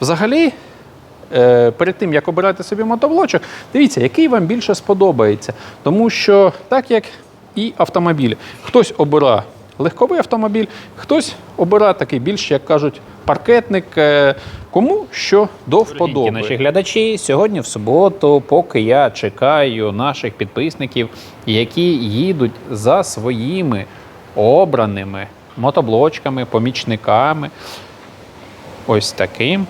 Взагалі, е, перед тим, як обирати собі мотоблочок, дивіться, який вам більше сподобається. Тому що, так як і автомобілі, хтось обирає легковий автомобіль, хтось обирає такий більш, як кажуть, паркетник, е, кому що до вподоби. наші глядачі, сьогодні в суботу, поки я чекаю наших підписників, які їдуть за своїми обраними мотоблочками, помічниками, ось таким.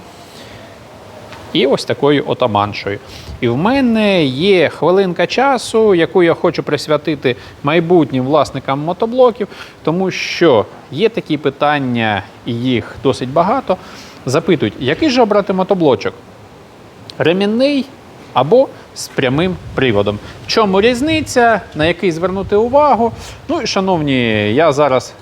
І ось такою отаманшою. І в мене є хвилинка часу, яку я хочу присвятити майбутнім власникам мотоблоків, тому що є такі питання, і їх досить багато. Запитують, який же обрати мотоблочок? Ремінний або з прямим приводом. В чому різниця, на який звернути увагу? Ну і шановні, я зараз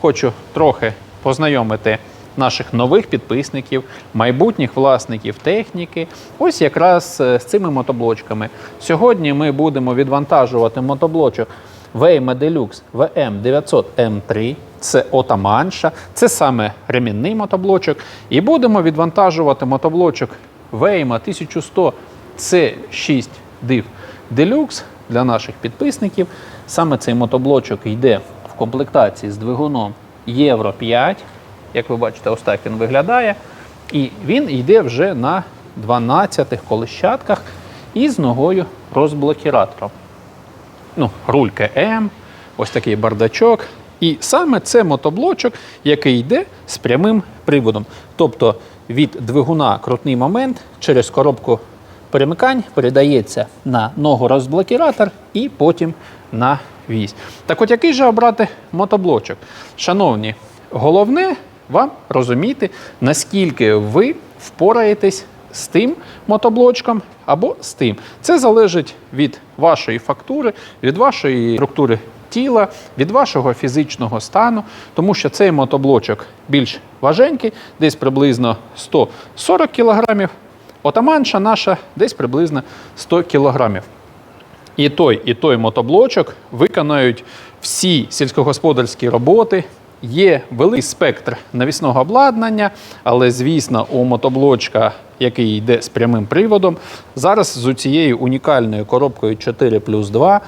хочу трохи познайомити наших нових підписників, майбутніх власників техніки. Ось якраз е, з цими мотоблочками. Сьогодні ми будемо відвантажувати мотоблочок Вейма Deluxe VM900M3. Це отаманша, це саме ремінний мотоблочок. І будемо відвантажувати мотоблочок Вейма 1100 C6 Div Deluxe для наших підписників. Саме цей мотоблочок йде в комплектації з двигуном Євро 5. Як ви бачите, ось так він виглядає. І він йде вже на 12 колищатках із ногою розблокіратором. Ну, рулька М, ось такий бардачок. І саме це мотоблочок, який йде з прямим приводом. Тобто від двигуна крутний момент через коробку перемикань передається на ногу розблокіратор і потім на вісь. Так от який же обрати мотоблочок? Шановні, головне вам розуміти, наскільки ви впораєтесь з тим мотоблочком або з тим. Це залежить від вашої фактури, від вашої структури тіла, від вашого фізичного стану, тому що цей мотоблочок більш важенький, десь приблизно 140 кг, отаманша наша десь приблизно 100 кг. І той, і той мотоблочок виконають всі сільськогосподарські роботи. Є великий спектр навісного обладнання, але звісно, у мотоблочка, який йде з прямим приводом, зараз з цією унікальною коробкою 4 плюс 2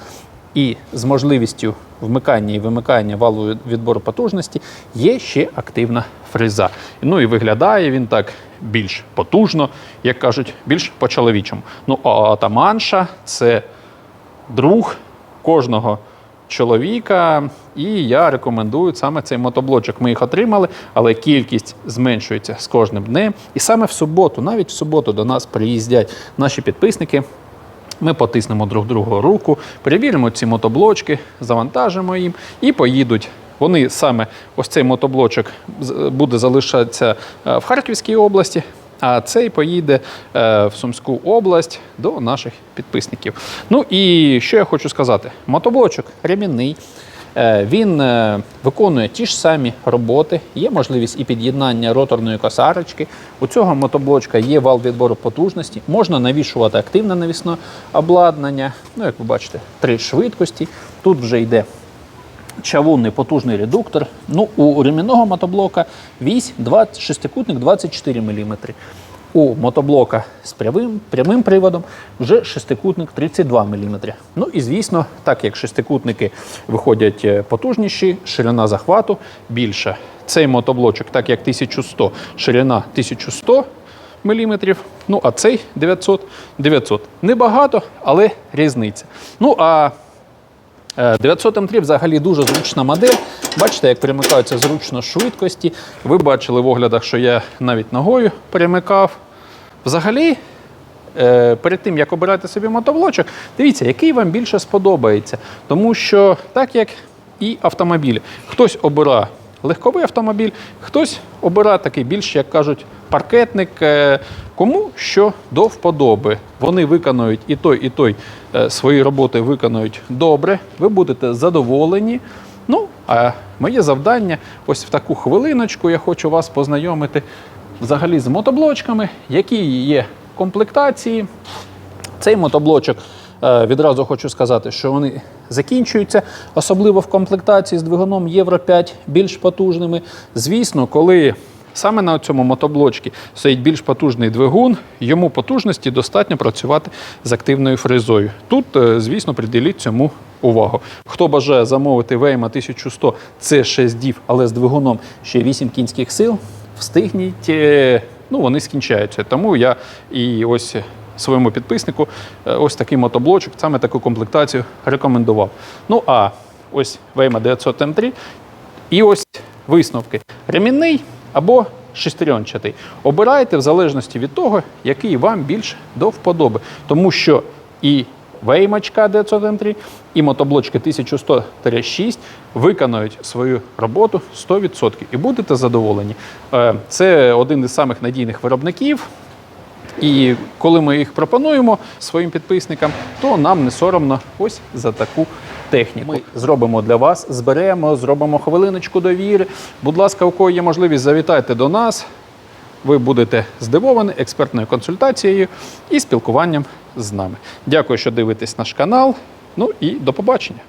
і з можливістю вмикання і вимикання валу відбору потужності є ще активна фреза. Ну і виглядає він так більш потужно, як кажуть, більш по-чоловічому. Ну, а атаманша це друг кожного чоловіка, і я рекомендую саме цей мотоблочок. Ми їх отримали, але кількість зменшується з кожним днем. І саме в суботу, навіть в суботу до нас приїздять наші підписники. Ми потиснемо друг другу руку, перевіримо ці мотоблочки, завантажимо їм і поїдуть. Вони саме ось цей мотоблочок буде залишатися е, в Харківській області, а цей поїде е, в Сумську область до наших підписників. Ну і що я хочу сказати: мотоблочок ремінний. Е, Він е, виконує ті ж самі роботи. Є можливість і під'єднання роторної косарочки. У цього мотоблочка є вал відбору потужності. Можна навішувати активне навісне обладнання. Ну, як ви бачите, три швидкості. Тут вже йде чавунний потужний редуктор. Ну, у ремінного мотоблока вісь 20, шестикутник 24 мм. У мотоблока з прямим, прямим приводом вже шестикутник 32 мм. Ну і звісно, так як шестикутники виходять е, потужніші, ширина захвату більша. Цей мотоблочок, так як 1100, ширина 1100 мм, ну а цей 900 900. Небагато, але різниця. Ну а 900 М3 взагалі дуже зручна модель. Бачите, як перемикаються зручно швидкості. Ви бачили в оглядах, що я навіть ногою перемикав. Взагалі, е, перед тим, як обирати собі мотоблочок, дивіться, який вам більше сподобається. Тому що, так як і автомобілі, хтось обирає легковий автомобіль, хтось обирає такий більш, як кажуть, паркетник, е, кому що до вподоби. Вони виконують і той, і той е, свої роботи виконують добре, ви будете задоволені. Ну, а моє завдання ось в таку хвилиночку я хочу вас познайомити взагалі з мотоблочками, які є комплектації. Цей мотоблочок відразу хочу сказати, що вони закінчуються, особливо в комплектації з двигуном Євро 5 більш потужними. Звісно, коли Саме на цьому мотоблочці стоїть більш потужний двигун, йому потужності достатньо працювати з активною фрезою. Тут, е, звісно, приділіть цьому увагу. Хто бажає замовити Вейма 1100 це 6 дів, але з двигуном ще 8 кінських сил, встигніть, е, ну вони скінчаються. Тому я і ось своєму підписнику е, ось такий мотоблочок, саме таку комплектацію рекомендував. Ну а ось Вейма 900 М3 і ось висновки. Ремінний або шестеренчатий. Обирайте в залежності від того, який вам більш до вподоби. Тому що і веймачка 900 М3, і мотоблочки 1100-6 виконають свою роботу 100% і будете задоволені. Е, Це один із самих надійних виробників. І коли ми їх пропонуємо своїм підписникам, то нам не соромно ось за таку техніку. Ми зробимо для вас, зберемо, зробимо хвилиночку довіри. Будь ласка, у кого є можливість, завітайте до нас. Ви будете здивовані експертною консультацією і спілкуванням з нами. Дякую, що дивитесь наш канал. Ну і до побачення.